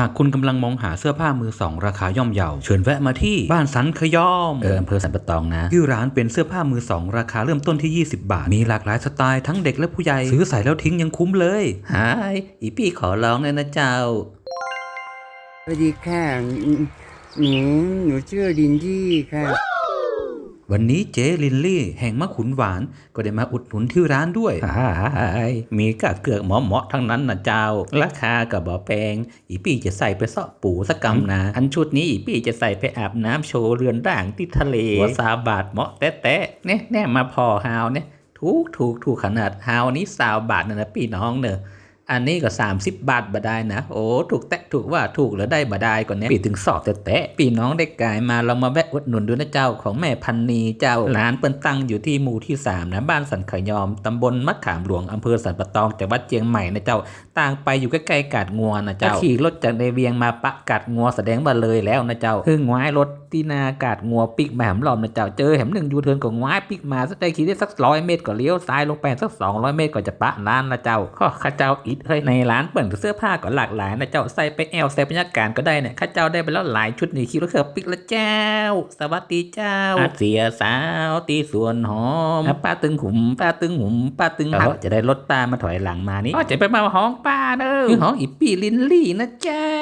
หากคุณกำลังมองหาเสื้อผ้ามือสองราคาย่อมเยาเชิญแวะมาที่บ้านสันขยอมเอออำเภอสันปะตองนะที่ร้านเป็นเสื้อผ้ามือสองราคาเริ่มต้นที่ 20 บาท มีหลากหลายสไตล์ทั้งเด็กและผู้ใหญ่ซื้อใส่แล้วทิ้งยังคุ้มเลยฮายอีพี่ขอร้องเลยนะเจ้าสวัสดีค่ะหนูหนูชื่อลินดี้ค่ะ วันนี้เจ๊ลินลี่แห่งมะขุนหวานก็ได้มาอุดหนุนที่ร้านด้วยมีกะเกือกเหมาะๆทั้งนั้นนะเจ้า ราคากับบอแปงอีปี้จะใส่ไปเสาะปูสักกำนะ อันชุดนี้อีปี้จะใส่ไปอาบน้ำโชว์เรือนร่างที่ทะเลหัวซาบาทเหมาะแตะๆเนี่ยแน่มาพอฮาวเนี่ยถูกถูกถูกขนาดฮาวนี้สาวบาทนะนะพี่น้องเนอะ อันนี้ก็ 30 บาทบาได้นะ โอ้ถูกแตะถูกว่าถูกแล้วได้บาได้ก่อนเนี่ยปีถึงสอบแตะๆพี่น้องได้กายมาเรามาแวะอุดหนุนดูนะเจ้าของแม่พันนีเจ้าร้านเปิ้นตั้งอยู่ที่หมู่ที่ 3 นะบ้านสันขยอมตำบลมะขามหลวงอำเภอสันปะตองจังหวัดเชียงใหม่นะเจ้าต่างไปอยู่ใกล้ๆกาดงัวนะเจ้าขี่รถจากในเวียงมาปะกาดงัวแสดงว่าเลยแล้วนะเจ้าคือง้ายรถ ที่นากาดงัวปิกมาแหมหลอมนะเจ้าเจอแหมหนึ่งยูเทิร์นก็ง้ายปิกมาสักได้ขี่ได้สักร้อยเมตรก็เลี้ยวซ้ายลงไปสัก200เมตรก็จะปะร้านนะเจ้าข้อข้าเจ้าอิดเฮ้ยในร้านเปิดเสื้อผ้าก็หลากหลายนะเจ้าใส่ไปแอลใส่บรรยากาศก็ได้เนี่ยข้าเจ้าได้ไปแล้วหลายชุดนี่ขี่รถเครื่องปิกละเจ้า สวัสดีเจ้าอาเสียสาวตีส่วนหอมป้าตึงหุมป้าตึงหุมป้าตึงหักจะได้รถป้ามาถอยหลังมานี่จะไปมาห้องป้าเด้อคือห้องอีปีลินลี่นะเจ้า